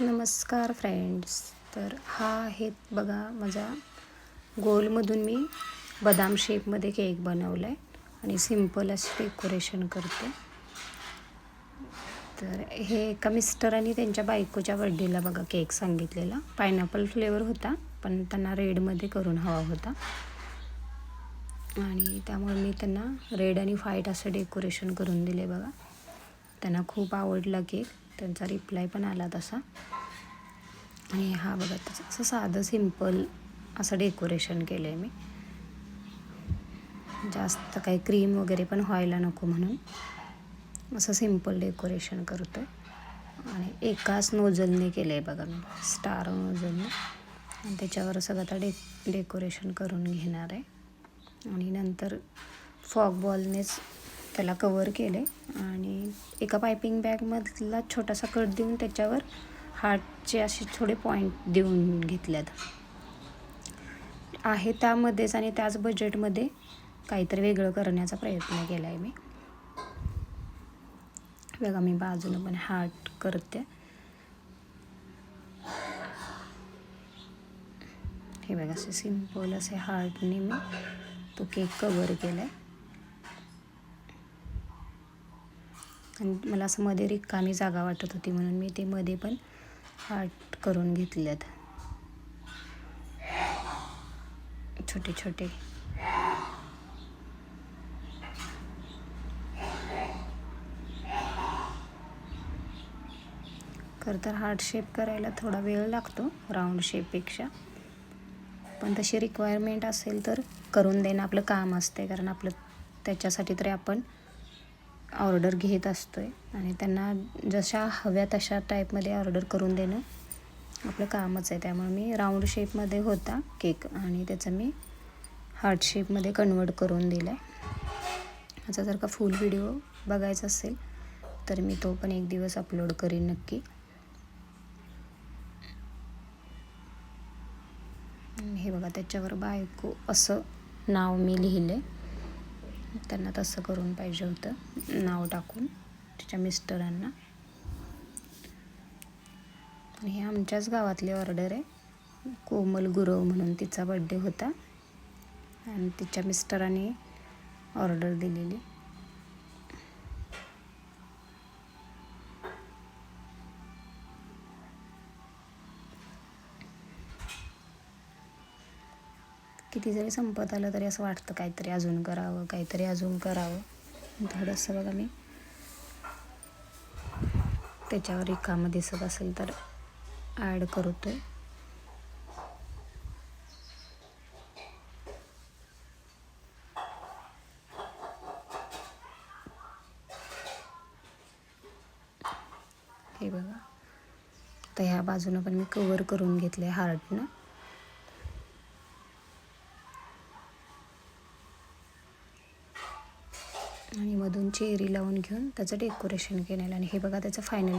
नमस्कार फ्रेंड्स. तर हा आहे बघा माझा गोलमधून मी बदाम शेपमध्ये केक बनवला आहे आणि सिंपल असं डेकोरेशन करते. तर हे एका मिस्टरांनी त्यांच्या बायकोच्या बड्डेला बघा केक सांगितलेला. पायनॅपल फ्लेवर होता पण त्यांना रेडमध्ये करून हवा होता. आणि त्यामुळे मी त्यांना रेड आणि व्हाईट असं डेकोरेशन करून दिले बघा. त्यांना खूप आवडला केक. त्यांचा रिप्लाय पण आला तसा. आणि हा बघा तसं असं साधं सिंपल असं डेकोरेशन केलं आहे मी. जास्त काही क्रीम वगैरे पण व्हायला नको म्हणून. असं सिंपल डेकोरेशन करतो आहे आणि एकाच नोजलने केलं आहे बघा मी स्टार नोजलने आणि त्याच्यावर सगळं आता डे डेकोरेशन करून घेणार आहे. आणि नंतर फॉग बॉलनेच त्याला कवर केले आणि एका पायपिंग बॅगमधला छोटासा कट देऊन त्याच्यावर हार्टचे असे थोडे पॉईंट देऊन घेतल्यात. आहे त्यामध्येच आणि त्याच बजेटमध्ये काहीतरी वेगळं करण्याचा प्रयत्न केला आहे मी. बघा मी बाजूनं पण हार्ट करते. हे बघा असे सिंपल असे हार्टने मी तो केक कवर केला आहे आणि मला असं मध्ये रिकामी जागा वाटत होती म्हणून मी ते मध्ये पण हार्ट करून घेतल्यात छोटे छोटे. खरं तर हार्ट शेप करायला थोडा वेळ लागतो राऊंड शेपपेक्षा पण तशी रिक्वायरमेंट असेल तर करून देणं आपलं काम असते कारण आपलं त्याच्यासाठी तरी आपण ऑर्डर घेत असतो आहे आणि त्यांना जशा हव्या तशा टाईपमध्ये ऑर्डर करून देणं आपलं कामच आहे. त्यामुळे मी राऊंड शेपमध्ये होता केक आणि त्याचं मी हार्ट शेपमध्ये कन्वर्ट करून दिला आहे ह्याचा जर का फुल व्हिडिओ बघायचा असेल तर मी तो पण एक दिवस अपलोड करीन नक्की. हे बघा त्याच्यावर बायको असं नाव मी लिहिलं आहे त्यांना तसं करून पाहिजे होतं. नाव टाकून तिच्या मिस्टरांना. हे आमच्याच गावातली ऑर्डर आहे. कोमल गुरव म्हणून तिचा बड्डे होता. आणि तिच्या मिस्टरांनी ऑर्डर दिलेली. किती जरी संपत आलं तरी असं वाटतं काहीतरी अजून करावं काहीतरी अजून करावं. थोडंसं बघा मी. त्याच्यावर रिकामं दिसत असेल तर ॲड करतो हे बघा. तर ह्या बाजूनं पण मी कवर करून घेतले हार्टनं आणि मधून चेरी लावून घेऊन त्याचं डेकोरेशन केलेलं आणि हे बघा त्याचं फायनल